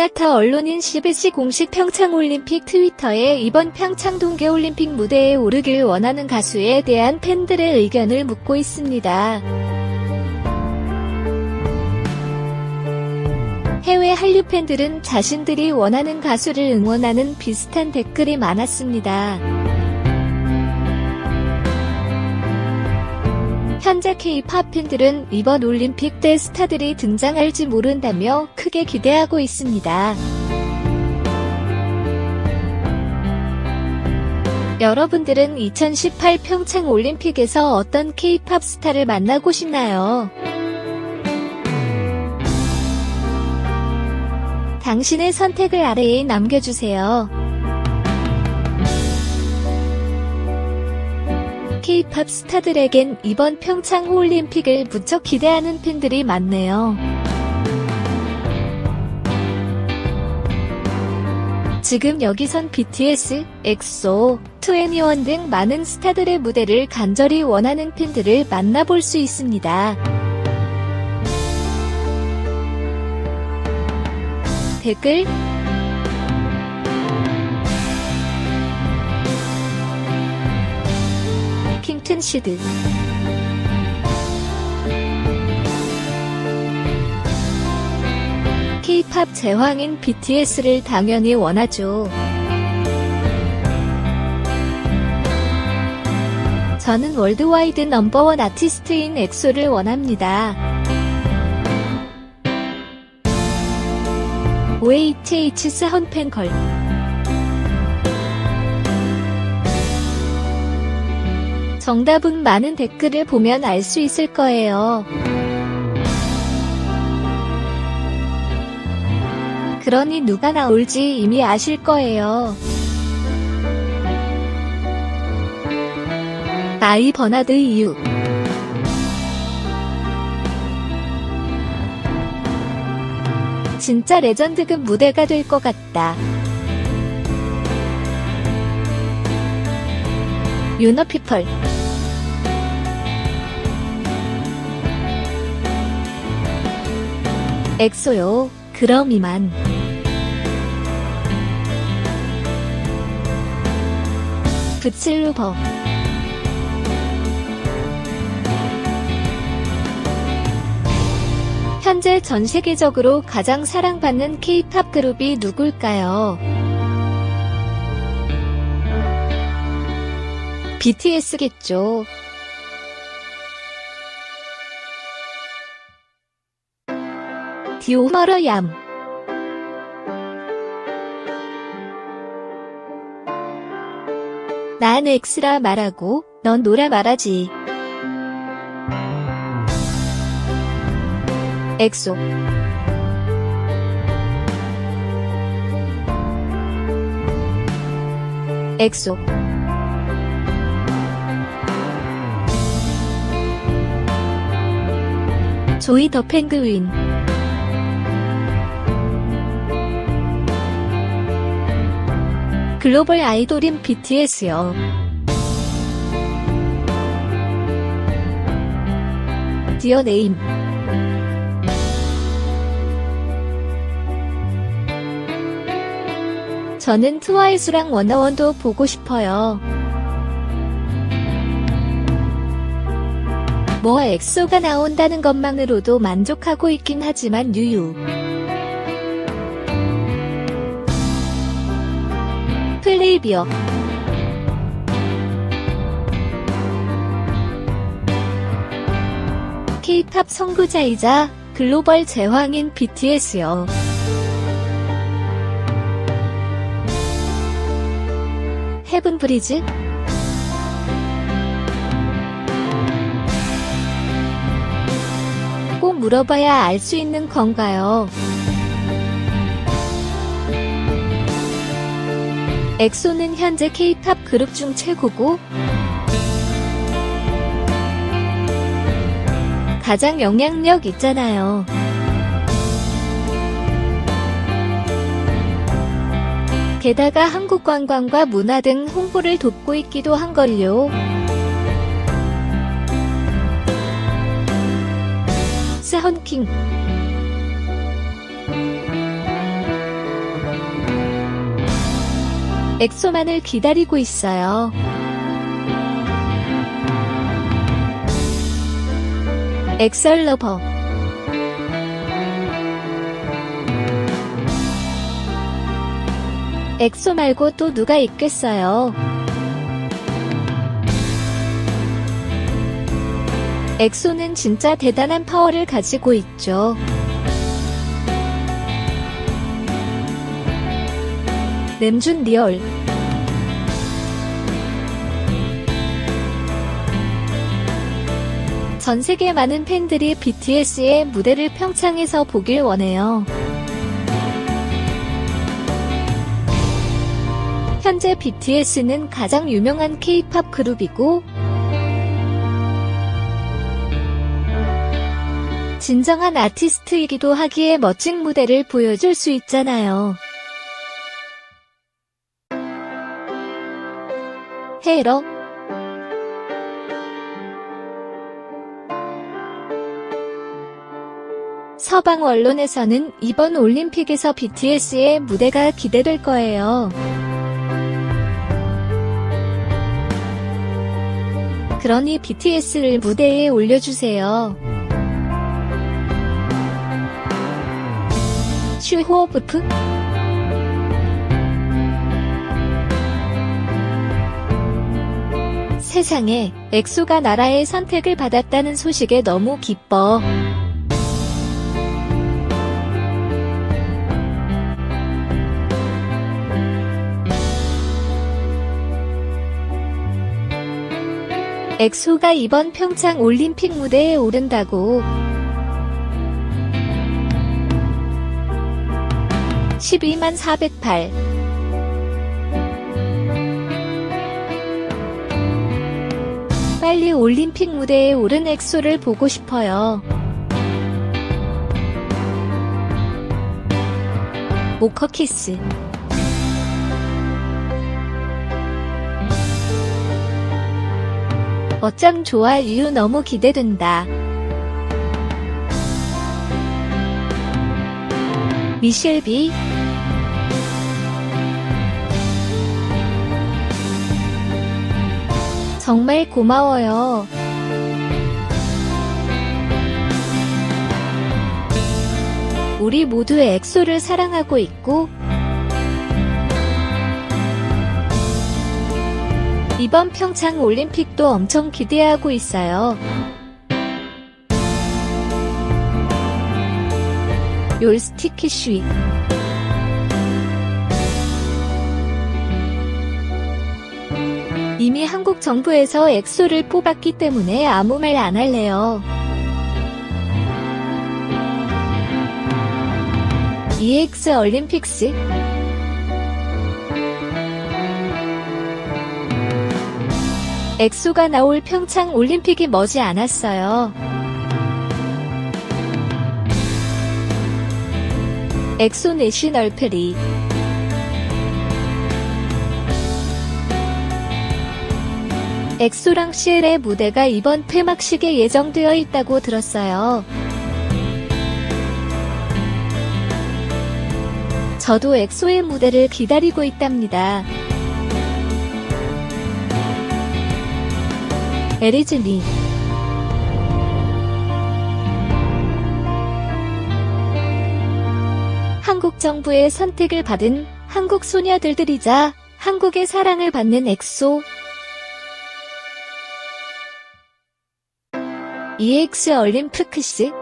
야마나카 언론인 CBC 공식 평창올림픽 트위터에 이번 평창 동계올림픽 무대에 오르길 원하는 가수에 대한 팬들의 의견을 묻고 있습니다. 해외 한류 팬들은 자신들이 원하는 가수를 응원하는 비슷한 댓글이 많았습니다. 현재 K-팝 팬들은 이번 올림픽 때 스타들이 등장할지 모른다며 크게 기대하고 있습니다. 여러분들은 2018 평창 올림픽에서 어떤 K-팝 스타를 만나고 싶나요? 당신의 선택을 아래에 남겨주세요. K-팝 스타들에겐 이번 평창 올림픽을 무척 기대하는 팬들이 많네요. 지금 여기선 BTS, 엑소, 2NE1 등 많은 스타들의 무대를 간절히 원하는 팬들을 만나볼 수 있습니다. 댓글 킹튼 시드 K-팝 제왕인 BTS를 당연히 원하죠. 저는 월드와이드 넘버원 아티스트인 엑소를 원합니다. OHH 스헌팬걸 정답은 많은 댓글을 보면 알 수 있을 거예요. 그러니 누가 나올지 이미 아실 거예요. 나이 버나드 이유 진짜 레전드급 무대가 될 것 같다. 유너피펄 엑소요. 그럼 이만. 부칠루버 현재 전 세계적으로 가장 사랑받는 K-팝 그룹이 누굴까요? BTS겠죠. 디오머러얌 난 X라 말하고 넌 노라 말하지. 엑소 엑소 조이 더 펭그윈 글로벌 아이돌인 BTS요. 디어 네임 저는 트와이스랑 워너원도 보고 싶어요. 뭐 엑소가 나온다는 것만으로도 만족하고 있긴 하지만 유유. 플레이비어 K-팝 선구자이자 글로벌 제왕인 BTS요. 헤븐 브리즈? 물어봐야 알 수 있는 건가요? 엑소는 현재 K-팝 그룹 중 최고고 가장 영향력 있잖아요. 게다가 한국 관광과 문화 등 홍보를 돕고 있기도 한걸요. 사헌킹 엑소만을 기다리고 있어요. 엑설러버 엑소 말고 또 누가 있겠어요. 엑소는 진짜 대단한 파워를 가지고 있죠. 램준 리얼 전 세계 많은 팬들이 BTS의 무대를 평창에서 보길 원해요. 현재 BTS는 가장 유명한 K-팝 그룹이고 진정한 아티스트이기도 하기에 멋진 무대를 보여줄 수 있잖아요. 헤러 서방 언론에서는 이번 올림픽에서 BTS의 무대가 기대될 거예요. 그러니 BTS를 무대에 올려주세요. 슈호브프 세상에 엑소가 나라의 선택을 받았다는 소식에 너무 기뻐. 엑소가 이번 평창 올림픽 무대에 오른다고 12만 408 빨리 올림픽 무대에 오른 엑소를 보고 싶어요. 모커키스 어쩜 좋아 이유 너무 기대된다. 미셸 비 정말 고마워요. 우리 모두 엑소를 사랑하고 있고 이번 평창 올림픽도 엄청 기대하고 있어요. 욜스티키 슈이 이미 한국 정부에서 엑소를 뽑았기 때문에 아무 말 안 할래요. EX 올림픽스 엑소가 나올 평창 올림픽이 머지 않았어요. 엑소 내셔널 페리 엑소랑 CL의 무대가 이번 폐막식에 예정되어 있다고 들었어요. 저도 엑소의 무대를 기다리고 있답니다. 에리즈니 한국 정부의 선택을 받은 한국 소녀들들이자 한국의 사랑을 받는 엑소 EX 올림피크스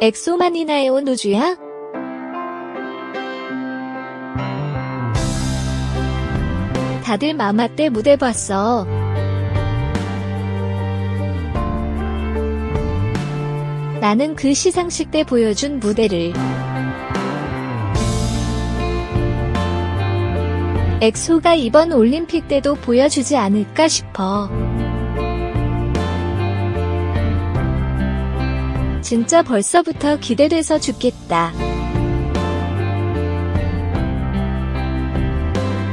엑소만이나요 노주야? 다들 마마 때 무대 봤어. 나는 그 시상식 때 보여준 무대를 엑소가 이번 올림픽 때도 보여주지 않을까 싶어. 진짜 벌써부터 기대돼서 죽겠다.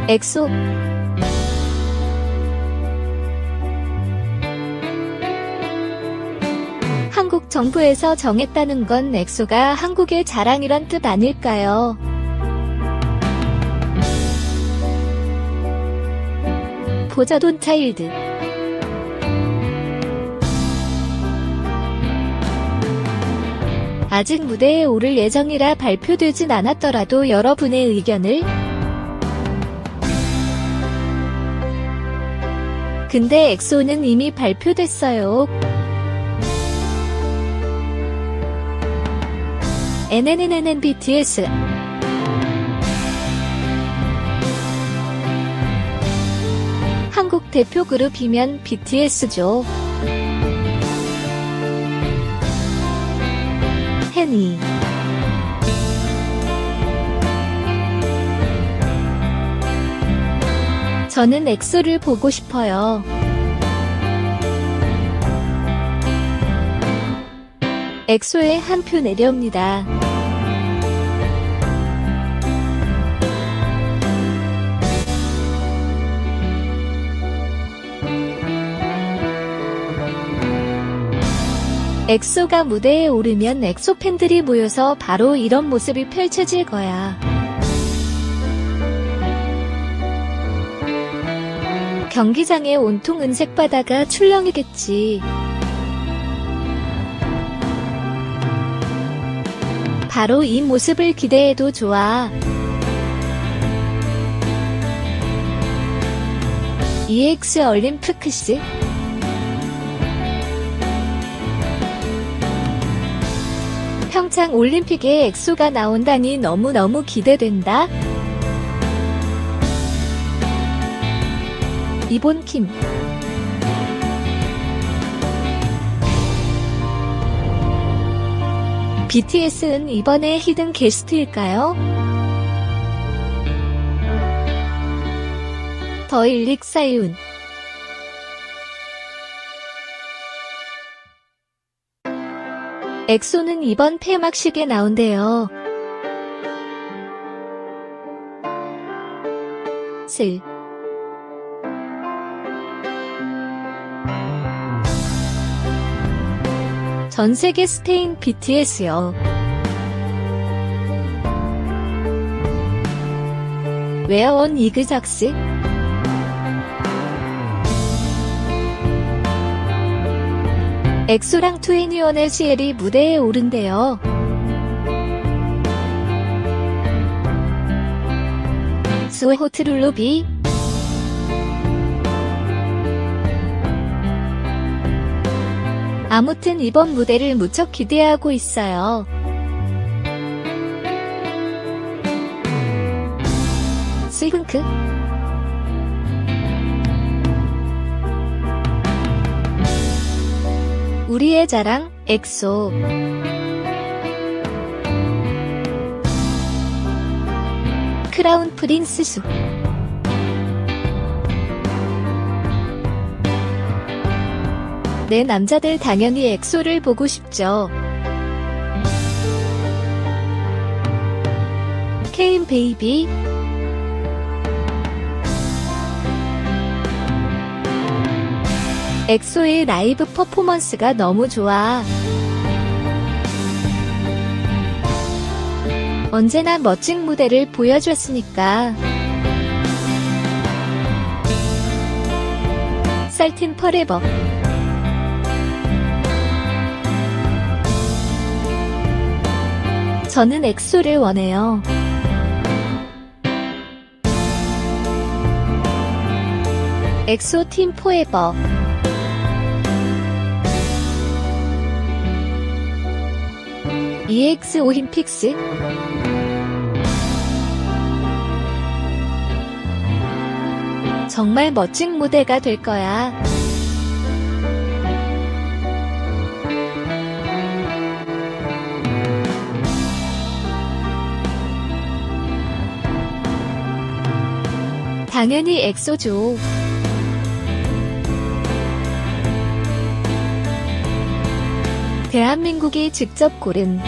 엑소 한국 정부에서 정했다는 건 엑소가 한국의 자랑이란 뜻 아닐까요? 보자돈 차일드. 아직 무대에 오를 예정이라 발표되진 않았더라도 여러분의 의견을. 근데 엑소는 이미 발표됐어요. NNNN BTS 대표 그룹이면 BTS죠. 해니 저는 엑소를 보고 싶어요. 엑소에 한표 내려옵니다. 엑소가 무대에 오르면 엑소 팬들이 모여서 바로 이런 모습이 펼쳐질 거야. 경기장에 온통 은색 바다가 출렁이겠지. 바로 이 모습을 기대해도 좋아. EX 올림피크스 평창 올림픽에 엑소가 나온다니 너무너무 기대된다. 이본 킴 BTS는 이번에 히든 게스트일까요? 더일릭 사이운 엑소는 이번 폐막식에 나온대요. 슬 전 세계 스테인 BTS요. 웨어온 이그작스? 엑소랑 트웬티원의 시엘이 무대에 오른대요. 스웨호트룰루비 아무튼 이번 무대를 무척 기대하고 있어요. 스이븐크 우리의 자랑 엑소. 크라운 프린스수 내 남자들 당연히 엑소를 보고 싶죠. 케인 베이비 엑소의 라이브 퍼포먼스가 너무 좋아. 언제나 멋진 무대를 보여줬으니까. 쌀틴 퍼레버 저는 엑소를 원해요. 엑소 팀 포에버 EX 올림픽스 정말 멋진 무대가 될 거야. 당연히 엑소죠. 대한민국이 직접 고른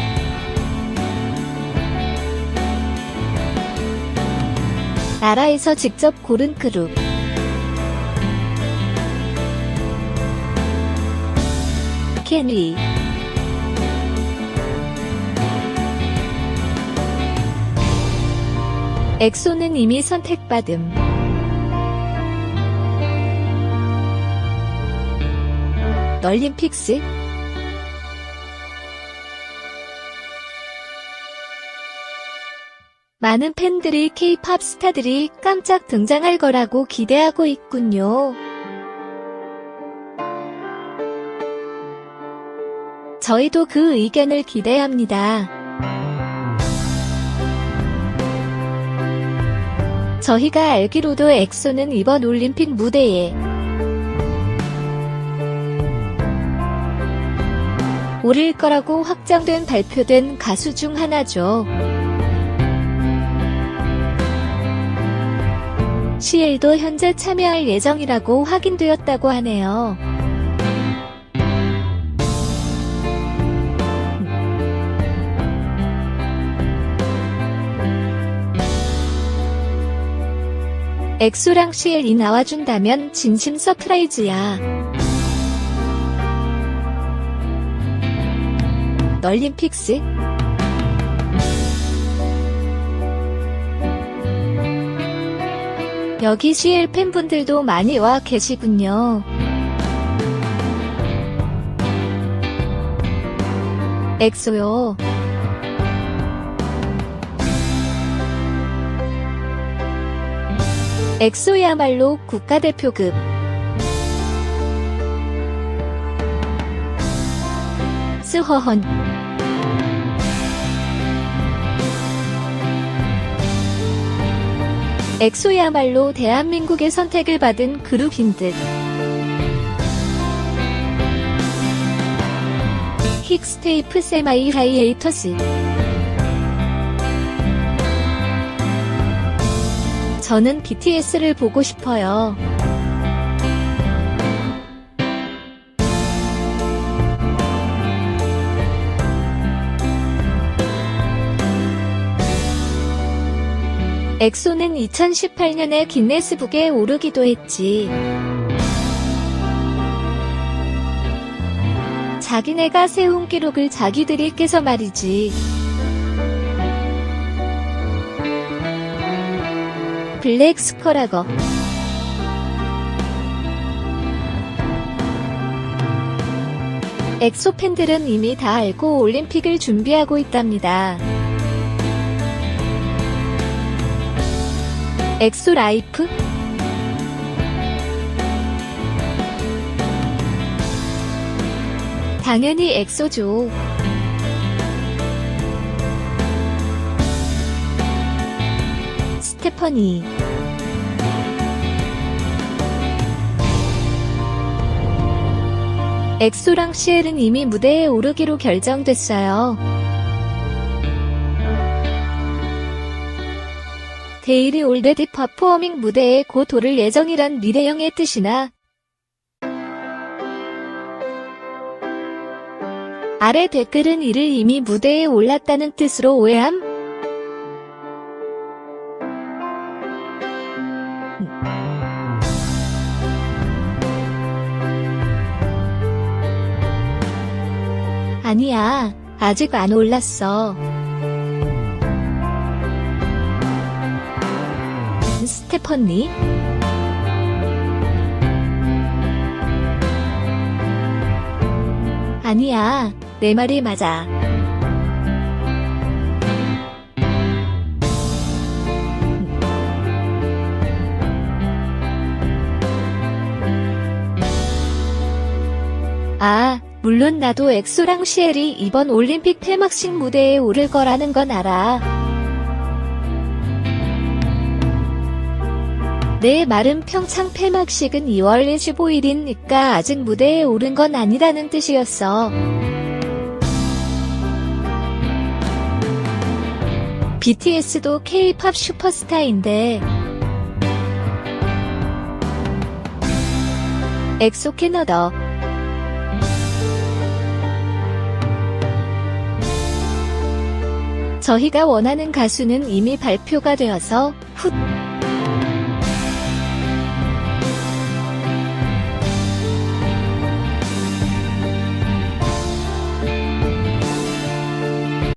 나라에서 직접 고른 그룹. 캐니 엑소는 이미 선택받음. 널림픽스 많은 팬들이 K-팝 스타들이 깜짝 등장할 거라고 기대하고 있군요. 저희도 그 의견을 기대합니다. 저희가 알기로도 엑소는 이번 올림픽 무대에 오를 거라고 확정된 발표된 가수 중 하나죠. CL도 현재 참여할 예정이라고 확인되었다고 하네요. 엑소랑 CL이 나와준다면 진심 서프라이즈야. 널림픽스 여기 CL 팬분들도 많이 와 계시군요. 엑소요. 엑소야말로 국가대표급. 스허헌. 엑소야말로 대한민국의 선택을 받은 그룹인 듯. 힉스테이프 세마이 하이에이터스. 저는 BTS를 보고 싶어요. 엑소는 2018년에 기네스북에 오르기도 했지. 자기네가 세운 기록을 자기들이 깨서 말이지. 블랙 스커라거. 엑소 팬들은 이미 다 알고 올림픽을 준비하고 있답니다. 엑소 라이프? 당연히 엑소죠. 스테퍼니. 엑소랑 시엘은 이미 무대에 오르기로 결정됐어요. 데일리 올데드 퍼포밍 무대에 곧 오를 예정이란 미래영의 뜻이나 아래 댓글은 이를 이미 무대에 올랐다는 뜻으로 오해함? 아니야, 아직 안 올랐어. 스테퍼니? 아니야, 내 말이 맞아. 아, 물론 나도 엑소랑 시엘이 이번 올림픽 폐막식 무대에 오를 거라는 건 알아. 내 말은 평창 폐막식은 2월 25일이니까 아직 무대에 오른 건 아니라는 뜻이었어. BTS도 K-팝 슈퍼스타인데 엑소 캐너더 저희가 원하는 가수는 이미 발표가 되어서 훗